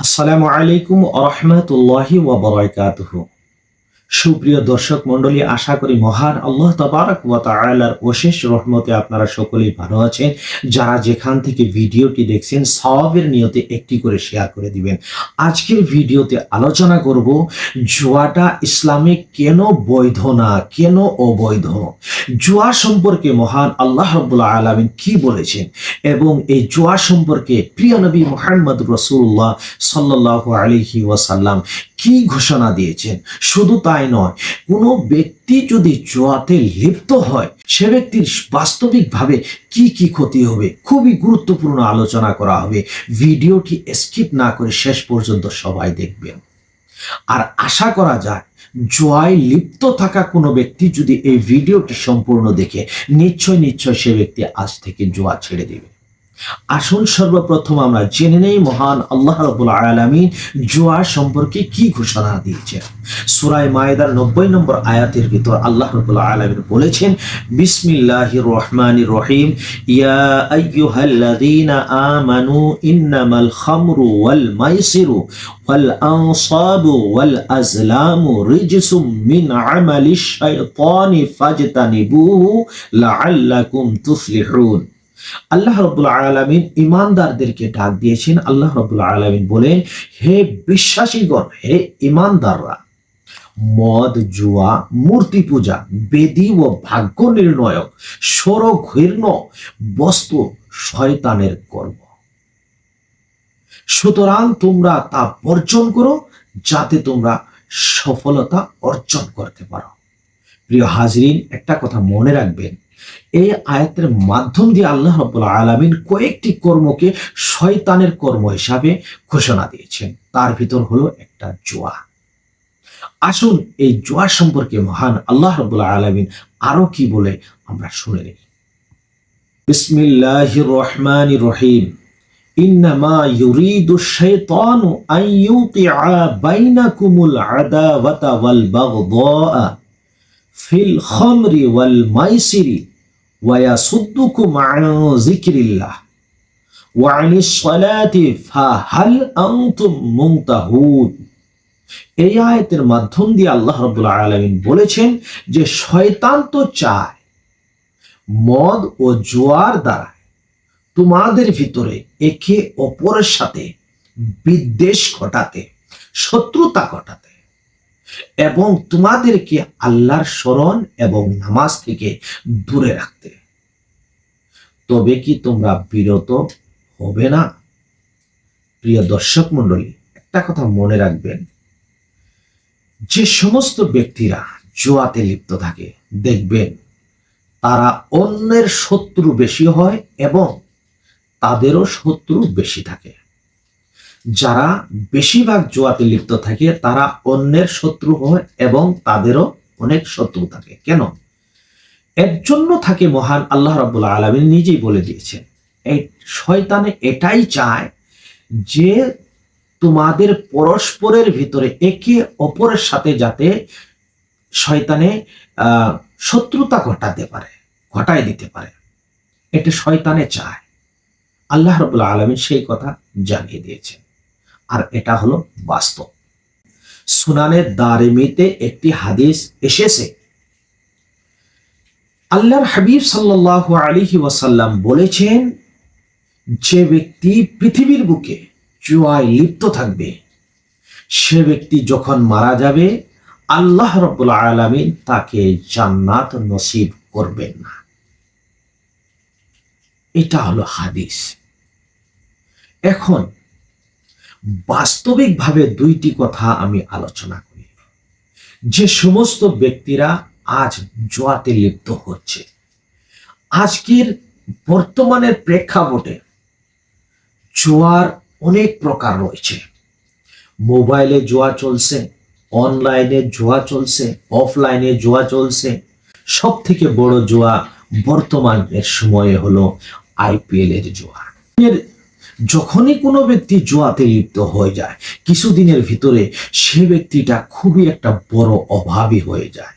আসসালামু আলাইকুম আরহামতুল্লাহি ওয়াবারাকাতুহু সুপ্রিয় দর্শক মণ্ডলী, আশা করি মহান আল্লাহ তাবারক ওয়া তাআলার অশেষ রহমতে আপনারা সকলেই ভালো আছেন। যারা যেখান থেকে ভিডিওটি দেখছেন, সওয়াবের নিয়তে একটি করে শেয়ার করে দিবেন। আজকের ভিডিওতে আলোচনা করব, জুয়াটা ইসলামে কেন বৈধ না, কেন অবৈধ? জুয়া সম্পর্কে মহান আল্লাহ রব্বুল্লাহ আলামিন কি বলেছেন? এবং এই জুয়া সম্পর্কে প্রিয় নবী মোহাম্মদ রসুল্লাহ সাল্লাহ আলিহি ওয়াসাল্লাম কি ঘোষণা দিয়েছেন? শুধু তাই নয়, কোনো ব্যক্তি যদি জোয়াতে লিপ্ত হয়, সে ব্যক্তির বাস্তবিকভাবে কি কি ক্ষতি হবে? খুবই গুরুত্বপূর্ণ আলোচনা করা হবে। ভিডিওটি স্কিপ না করে শেষ পর্যন্ত সবাই দেখবেন। আর আশা করা যায়, জোয়ায় লিপ্ত থাকা কোনো ব্যক্তি যদি এই ভিডিওটি সম্পূর্ণ দেখে, নিশ্চয় নিশ্চয় সে ব্যক্তি আজ থেকে জোয়া ছেড়ে দেবে। আসুন সর্বপ্রথম আমরা জেনে নেই মহান আল্লাহ রবুল আলমী জোয়া সম্পর্কে কি ঘোষণা দিয়েছেন। সুরাই মায়েদার নব্বই নম্বর আয়াতের ভিতর আল্লাহ রবুল আলমীর বলেছেন বিসমিল্লাহ রহমান রহিম। ইয়া আমানু ইন্নামাল খামরু ওয়াল মাইসিরু ওয়াল আনসাবু ওয়াল আজলামু রিজসুম মিন আমালিশ শাইতানি ফাজতানিবুহু লাআল্লাকুম তুফলিহুন। আল্লাহ রব্বুল আলমিন ইমানদারদেরকে ডাক দিয়েছেন। আল্লাহ রব্বুল আলমিন বলেন, হে বিশ্বাসীগণ, হে ইমানদাররা মদ, জুয়া, মূর্তি পূজা, বেদি ও ভাগ্য নির্ণয়ক সর সরঘীর্ণ বস্তু শয়তানের কর্ম। সুতরাং তোমরা তা বর্জন করো, যাতে তোমরা সফলতা অর্জন করতে পারো। প্রিয় হাজরিন, একটা কথা মনে রাখবেন এই আয়াতের মাধ্যম দিয়ে আল্লাহ রব্বুল আলমিন কয়েকটি কর্মকে শয়তানের কর্ম হিসাবে ঘোষণা দিয়েছেন। তার ভিতর হলো একটা জোয়া। আসুন এই জোয়া সম্পর্কে মহান আল্লাহ রব্বুল আলমিন আরও কি বলে আমরা শুনে নিই। বিসমিল্লাহ রহমান রহিম। ইন্নামা ইউরিদু শাইতানু আন ইউকিআ বাইনাকুমুল আদাওয়াতা ওয়াল বাগদাআ ফিল খামরি ويصدكم عن ذكر الله وعن الصلاة فهل أنتم منتهون এই আয়াতের মাধ্যম দিয়ে আল্লাহ রবুল্লা আলমিন বলেছেন যে শয়তান তো চায় মদ ও জোয়ার দ্বারা তোমাদের ভিতরে একে অপরের সাথে বিদ্বেষ ঘটাতে শত্রুতা ঘটাতে এবং তোমাদেরকে আল্লাহর স্মরণ এবং নামাজ থেকে দূরে রাখতে। তবে কি তোমরা বিরত হবে না? প্রিয় দর্শক মন্ডলী একটা কথা মনে রাখবেন। যে সমস্ত ব্যক্তিরা জোয়াতে লিপ্ত থাকে, দেখবেন তারা অন্যের শত্রু বেশি হয় এবং তাদেরও শত্রু বেশি থাকে। যারা বেশিরভাগ জোয়াতে লিপ্ত থাকে, তারা অন্যের শত্রু হয় এবং তাদেরও অনেক শত্রু থাকে। কেন? এর জন্য থাকে মহান আল্লাহ রাবুল্লাহ আলমিন নিজেই বলে দিয়েছেন, এই শয়তানে এটাই চায় যে তোমাদের পরস্পরের ভিতরে একে অপরের সাথে যাতে শয়তানে শত্রুতা ঘটাতে পারে, ঘটায় দিতে পারে। এটা শয়তানে চায়। আল্লাহ রবুল্লা আলমিন সেই কথা জানিয়ে দিয়েছেন। আর এটা হলো বাস্তব। সুনানের দারেমিতে একটি হাদিস এসেছে। আল্লাহর হাবিব সাল্লাহ আলিহি ওয়াসাল্লাম বলেছেন, যে ব্যক্তি পৃথিবীর বুকে জুয়ায় লিপ্ত থাকবে, সে ব্যক্তি যখন মারা যাবে, আল্লাহ রব্বুল আলমিন তাকে জান্নাত নসিব করবেন না। এটা হলো হাদিস। এখন বাস্তবিকভাবে দুইটি কথা আমি আলোচনা করি। যে সমস্ত ব্যক্তিরা আজ জোয়াতে লিপ্ত হচ্ছে, আজকের বর্তমানের প্রেক্ষাপটে জোয়ার অনেক প্রকার রয়েছে। মোবাইলে জোয়া চলছে, অনলাইনে জোয়া চলছে, অফলাইনে জোয়া চলছে। সব থেকে বড় জোয়া বর্তমানের সময়ে হলো আইপিএল এর জোয়া। যখনই কোনো ব্যক্তি জোয়াতে লিপ্ত হয়ে যায়, কিছুদিনের ভিতরে সে ব্যক্তিটা খুবই একটা বড় অভাবী হয়ে যায়।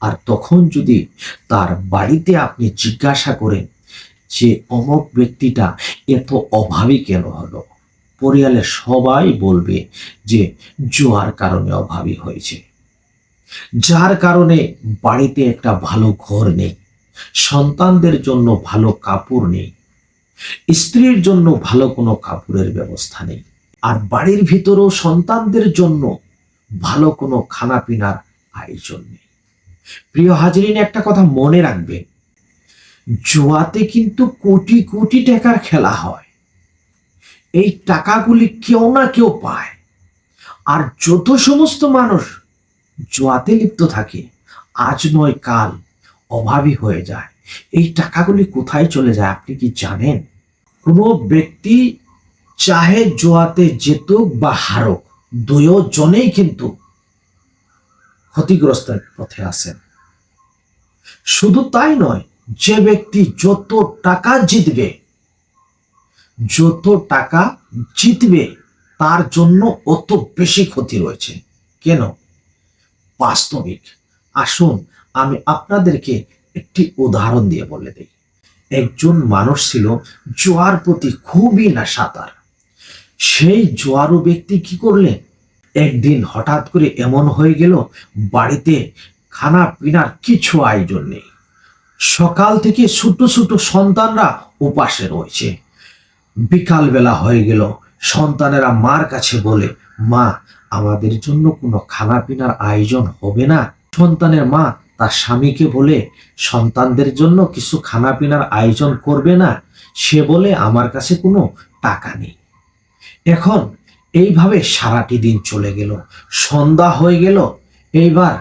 আর তখন যদি তার বাড়িতে আপনি জিজ্ঞাসা করেন যে, অমক ব্যক্তিটা এত অভাবী কেন হলো? পরিয়ালের সবাই বলবে যে, জোয়ার কারণে অভাবী হয়েছে। যার কারণে বাড়িতে একটা ভালো ঘর নেই, সন্তানদের জন্য ভালো কাপড় নেই স্ত্রীর জন্য ভালো কোনো কাপড়ের ব্যবস্থা নেই। আর বাড়ির ভিতরেও সন্তানদের জন্য ভালো কোনো খানা পিনার আয়োজন নেই। প্রিয় হাজিরিন, একটা কথা মনে রাখবেন। জুয়াতে কিন্তু কোটি কোটি টাকার খেলা হয়। এই টাকাগুলি কেউ না কেউ পায়। আর যত সমস্ত মানুষ জোয়াতে লিপ্ত থাকে, আজ নয় কাল অভাবী হয়ে যায়। এই টাকাগুলি কোথায় চলে যায়, আপনি কি জানেন? কোনো ব্যক্তি চাহে জোয়াতে যেতুক বা হারুক দুজনেই কিন্তু ক্ষতিগ্রস্তের পথে আসেন শুধু তাই নয়, যে ব্যক্তি যত টাকা জিতবে, যত টাকা জিতবে, তার জন্য অত বেশি ক্ষতি রয়েছে। কেন? বাস্তবিক। আসুন, আমি আপনাদেরকে একটি উদাহরণ দিয়ে বলে দিই। একজন মানুষ ছিল জোয়ার প্রতি খুবই নেশাতার সেই জোয়ারু ব্যক্তি কি করলেন একদিন হঠাৎ করে এমন হয়ে গেল, বাড়িতে খানা পিনার কিছু আয়োজন নেই। সকাল থেকে ছোট ছোট সন্তানরা উপাসে রয়েছে। বিকালবেলা হয়ে গেল, সন্তানেরা মার কাছে বলে, মা, আমাদের জন্য কোনো খানা পিনার আয়োজন হবে না। সন্তানের মা তার স্বামীকে বলে, সন্তানদের জন্য কিছু খানা পিনার আয়োজন করবে না, সে বলে আমার কাছে কোনো টাকা নেই। এখন এইভাবে সারাটি দিন চলে গেল, সন্ধ্যা হয়ে গেল, এইবার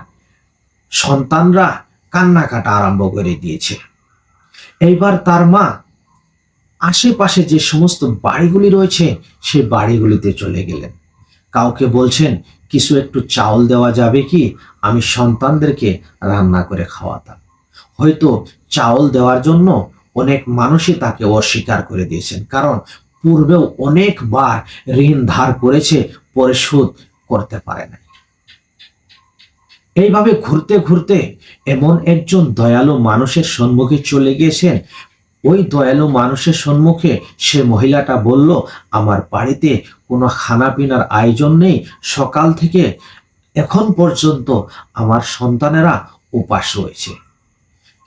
সন্তানরা কান্নাকাটা আরম্ভ করে দিয়েছে। এইবার তার মা আশেপাশে যে সমস্ত বাড়িগুলি রয়েছে, সে বাড়িগুলিতে চলে গেলেন। কাউকে বলছেন কিছু একটু চাউল দেওয়া যাবে কি? আমি সন্তানদেরকে রান্না করে খাওয়াতাম। হয়তো চাউল দেওয়ার জন্য অনেক মানুষই তাকে অস্বীকার করে দিয়েছেন। কারণ পূর্বেও অনেকবার ঋণ ধার করেছে, পরিশোধ করতে পারে নাই। এইভাবে ঘুরতে ঘুরতে এমন একজন দয়ালু মানুষের সম্মুখে চলে গিয়েছেন। ওই দয়ালু মানুষের সম্মুখে সে মহিলাটা বলল, আমার বাড়িতে কোনো খানা পিনার আয়োজন নেই। সকাল থেকে এখন পর্যন্ত আমার সন্তানেরা উপাস রয়েছে।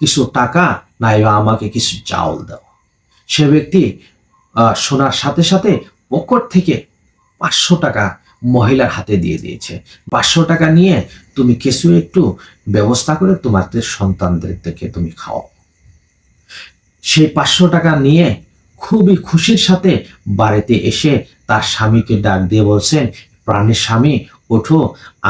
কিছু টাকা নাইবা আমাকে কিছু চাউল দাও। সে ব্যক্তি শোনার সাথে সাথে পকট থেকে পাঁচশো টাকা মহিলার হাতে দিয়ে দিয়েছে। পাঁচশো টাকা নিয়ে তুমি কিছু একটু ব্যবস্থা করে তোমাদের সন্তানদের থেকে তুমি খাও সেই পাঁচশো টাকা নিয়ে খুবই খুশির সাথে বাড়িতে এসে তার স্বামীকে ডাক দিয়ে বলছেন, প্রাণের স্বামী, ওঠো,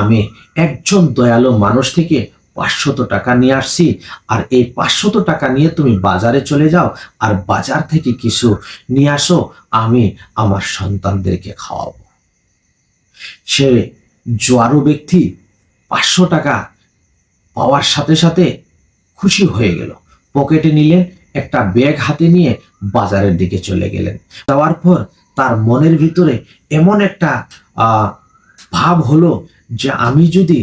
আমি একজন দয়ালু মানুষ থেকে পাঁচশত টাকা নিয়ে আসছি। আর এই পাঁচশত টাকা নিয়ে তুমি বাজারে চলে যাও আর বাজার থেকে কিছু নিয়ে আসো, আমি আমার সন্তানদেরকে খাওয়াবো। সে জোয়ারু ব্যক্তি পাঁচশো টাকা পাওয়ার সাথে সাথে খুশি হয়ে গেল। পকেটে নিলেন একটা ব্যাগ হাতে নিয়ে বাজারের দিকে চলে গেলেন। যাওয়ার পর তার মনের ভিতরে এমন একটা ভাব হলো যে আমি যদি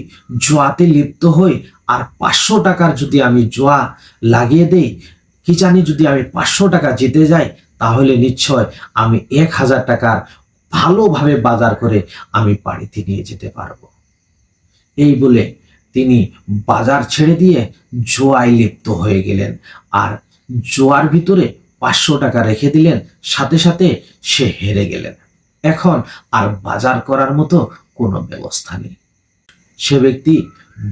জোয়াতে লিপ্ত হই আর পাঁচশো টাকার যদি আমি জোয়া লাগিয়ে দেই, কি জানি যদি আমি পাঁচশো টাকা জিতে যাই, তাহলে নিশ্চয় আমি এক হাজার টাকার ভালোভাবে বাজার করে আমি বাড়িতে নিয়ে যেতে পারব। এই বলে তিনি বাজার ছেড়ে দিয়ে জোয়ায় লিপ্ত হয়ে গেলেন। আর জোয়ার ভিতরে পাঁচশো টাকা রেখে দিলেন, সাথে সাথে সে হেরে গেলেন। এখন আর বাজার করার মতো কোনো ব্যবস্থা নেই। সে ব্যক্তি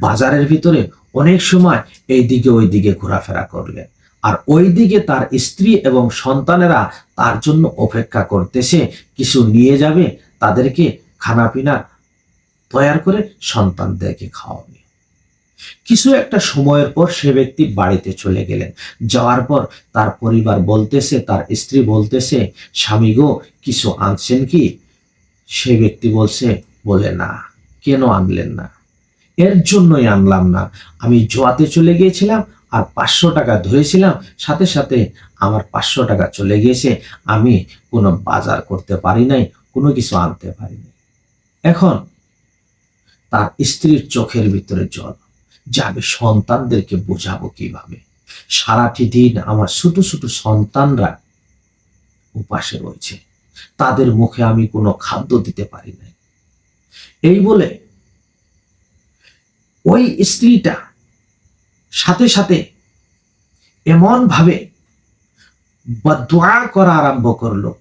বাজারের ভিতরে অনেক সময় এই দিকে ওই দিকে ঘোরাফেরা করলেন। আর ওই দিকে তার স্ত্রী এবং সন্তানেরা তার জন্য অপেক্ষা করতেছে, কিছু নিয়ে যাবে, তাদেরকে খানা পিনা তৈয়ার করে সন্তানদেরকে খাওয়াবে। কিছু একটা সময়ের পর সে ব্যক্তি বাড়িতে চলে গেলেন। যাওয়ার পর তার পরিবার বলতেছে, তার স্ত্রী বলতেছে, স্বামী গো, কিছু আনছেন কি? সে ব্যক্তি বলছে, বলে না, কেন আনলেন না? এর জন্যই আনলাম না। আমি জোয়াতে চলে গিয়েছিলাম আর পাঁচশো টাকা ধরেছিলাম, সাথে সাথে আমার পাঁচশো টাকা চলে গিয়েছে। আমি কোনো বাজার করতে পারি নাই, কোনো কিছু আনতে পারি নাই। এখন তার স্ত্রীর চোখের ভিতরে জল। যে আমি সন্তানদেরকে বোঝাবো কীভাবে? সারাটি দিন আমার ছোট ছোট সন্তানরা উপাসে রয়েছে। তাদের মুখে আমি কোনো খাদ্য দিতে পারি নাই। এই বলে ওই স্ত্রীটা সাথে সাথে এমন ভাবে বদোয়া করা আরম্ভ করল।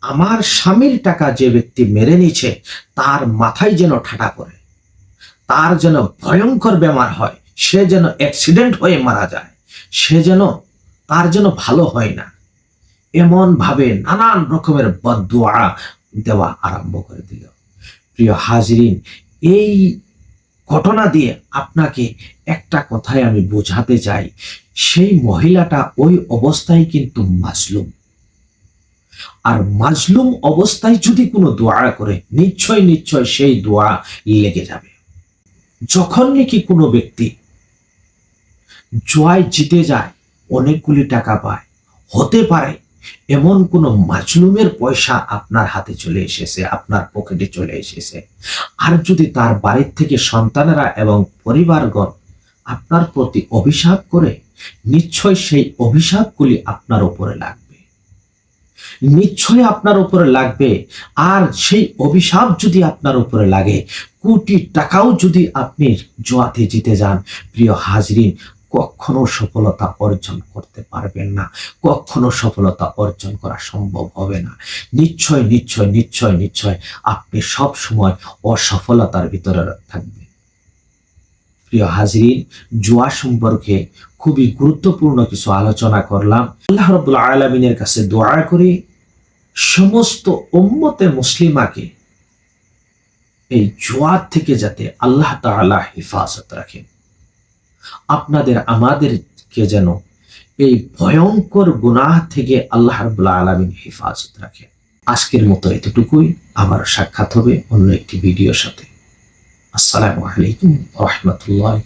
আমার স্বামীর টাকা যে ব্যক্তি মেরে নিছে তার মাথায় যেন ঠাটা করে তার যেন ভয়ঙ্কর বেমার হয়, সে যেন অ্যাক্সিডেন্ট হয়ে মারা যায়, সে যেন তার যেন ভালো হয় না। এমন ভাবে নানান রকমের বদুয়া দেওয়া আরম্ভ করে দিল। প্রিয় হাজরিন, এই ঘটনা দিয়ে আপনাকে একটা কথাই আমি বোঝাতে চাই। সেই মহিলাটা ওই অবস্থায় কিন্তু মাজলুম। আর মাজলুম অবস্থায় যদি কোনো দোয়া করে, নিশ্চয় নিশ্চয় সেই দোয়া লেগে যাবে। যখন নাকি কোনো ব্যক্তি জয় জিতে যায়, অনেকগুলি টাকা পায়, হতে পারে এমন কোনো মাজলুমের পয়সা আপনার হাতে চলে এসেছে, আপনার পকেটে চলে এসেছে। আর যদি তার বাড়ির থেকে সন্তানেরা এবং পরিবারগণ আপনার প্রতি অভিশাপ করে, নিশ্চয় সেই অভিশাপগুলি আপনার উপরে লাগবে। নিশ্চয় আপনার উপরে লাগবে। আর সেই অভিশাপ যদি আপনার উপরে লাগে, কোটি টাকাও যদি আপনি জোয়াতে জিতে যান, প্রিয় হাজরিন, কখনো সফলতা অর্জন করতে পারবেন না। কখনো সফলতা অর্জন করা সম্ভব হবে না। নিশ্চয় নিশ্চয় নিশ্চয় নিশ্চয় আপনি সব সময় অসফলতার ভিতরে থাকবেন। প্রিয় হাজরিন, জুয়া সম্পর্কে খুবই গুরুত্বপূর্ণ কিছু আলোচনা করলাম। আল্লাহ রবুল্লা আলমিনের কাছে দোয়া করি সমস্ত উম্মতে মুসলিমাকে এই জোয়ার থেকে যাতে আল্লাহ তাআলা হেফাজত রাখেন। আপনাদের, আমাদেরকে যেন এই ভয়ঙ্কর গুনাহ থেকে আল্লাহ রাব্বুল আলামিন হেফাজত রাখেন। আজকের মতো এতটুকুই। আবার সাক্ষাৎ হবে অন্য একটি ভিডিওর সাথে। আসসালামু আলাইকুম রহমতুল্লাহ